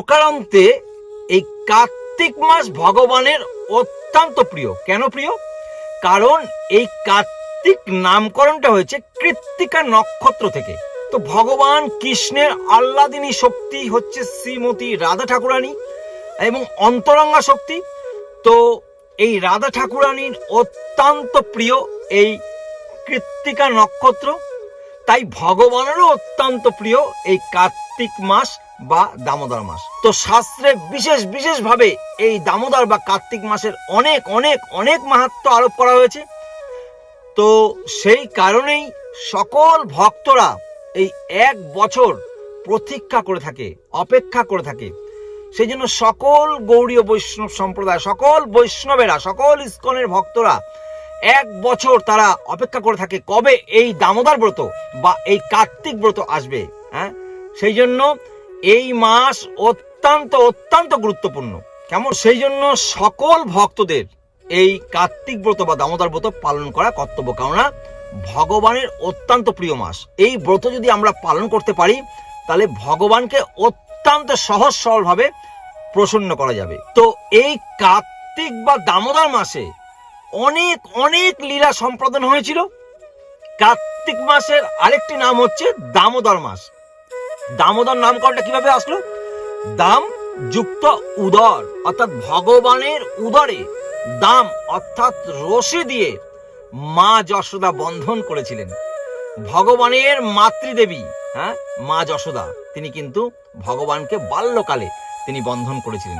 প্রকারান্তে এই কার্তিক মাস ভগবানের অত্যন্ত প্রিয়। কেন প্রিয়? কারণ এই কার্তিক নামকরণটা হয়েছে কৃত্তিকা নক্ষত্র থেকে। তো ভগবান কৃষ্ণের আহ্লাদিনী শক্তি হচ্ছে শ্রীমতী রাধা ঠাকুরানী এবং অন্তরঙ্গা শক্তি। তো এই রাধা ঠাকুরানীর অত্যন্ত প্রিয় এই কৃত্তিকা নক্ষত্র। তাই ভগবানেরও অত্যন্ত প্রিয় এই কার্তিক মাস বা দামোদর মাস। তো শাস্ত্রে বিশেষ বিশেষভাবে এই দামোদর বা কার্তিক মাসের অনেক অনেক অনেক মাহাত্ম আরোপ করা হয়েছে। তো সেই কারণেই সকল ভক্তরা এই এক বছর প্রতীক্ষা করে থাকে, অপেক্ষা করে থাকে। সেই জন্য সকল গৌড়ীয় বৈষ্ণব সম্প্রদায়, সকল বৈষ্ণবেরা, সকল ইস্কনের ভক্তরা এক বছর তারা অপেক্ষা করে থাকে কবে এই দামোদর ব্রত বা এই কার্তিক ব্রত আসবে হ্যাঁ? সেই জন্য এই মাস অত্যন্ত অত্যন্ত গুরুত্বপূর্ণ। কেমন? সেই জন্য সকল ভক্তদের এই কার্তিক ব্রত বা দামোদর ব্রত পালন করা কর্তব্য। কেননা, ভগবানের অত্যন্ত প্রিয় মাস। এই ব্রত যদি আমরা পালন করতে পারি, তাহলে ভগবানকে অত্যন্ত সহজ সরলভাবে প্রসন্ন করা যাবে। তো এই কার্তিক বা দামোদর মাসে অনেক অনেক লীলা সম্পাদন হয়েছিল। কার্তিক মাসের আরেকটি নাম হচ্ছে দামোদর মাস। দামোদর নামকরণটা কীভাবে আসলো? দাম যুক্ত উদর, অর্থাৎ ভগবানের উদরে দাম, অর্থাৎ রশি দিয়ে মা যশোদা বন্ধন করেছিলেন। ভগবানের মাতৃদেবী হ্যাঁ মা যশোদা, তিনি কিন্তু ভগবানকে বাল্যকালে তিনি বন্ধন করেছিলেন।